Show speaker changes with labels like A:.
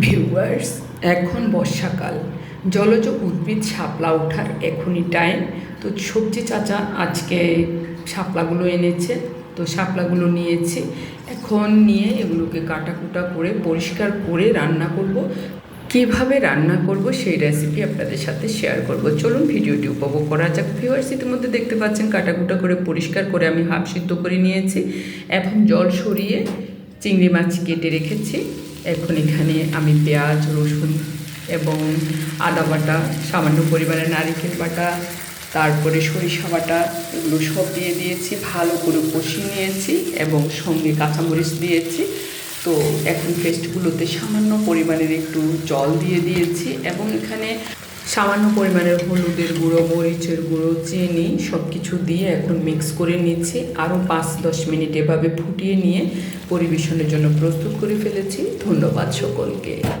A: Viewers এখন বর্ষাকাল। জলজ উদ্ভিদ শাপলা ওঠার এখনই টাইম তো সবজি চাচা আজকে শাপলাগুলো এনেছে। তো শাপলাগুলো নিয়েছি। এখন নিয়ে এগুলোকে কাটাকুটা করে, পরিষ্কার করে রান্না করব। কীভাবে রান্না করব সেই রেসিপি আপনাদের সাথে শেয়ার করব। চলুন ভিডিওটি উপভোগ করা যাক। ভিউয়ার্স ইতিমধ্যে দেখতে পাচ্ছেন কাটাকুটা করে, পরিষ্কার করে আমি হাফ সিদ্ধ করে নিয়েছি এখন জল সরিয়ে চিংড়ি মাছ কেটে রেখেছি। এখন এখানে আমি পেঁয়াজ, রসুন এবং আদা বাটা, সামান্য পরিমাণে নারিকেল বাটা, তারপরে সরিষা বাটা, এগুলো সব দিয়ে দিয়েছি, ভালো করে কষিয়ে নিয়েছি এবং সঙ্গে কাঁচামরিচ দিয়েছি। তো এখন পেস্টগুলোতে সামান্য পরিমাণের একটু জল দিয়ে দিয়েছি এবং এখানে সামান্য পরিমাণের হলুদের গুঁড়ো, মরিচের গুঁড়ো, চিনি সব কিছু দিয়ে এখন মিক্স করে নিচ্ছি। আরও পাঁচ দশ মিনিট এভাবে ফুটিয়ে নিয়ে পরিবেশনের জন্য প্রস্তুত করে ফেলেছি। ধন্যবাদ সকলকে।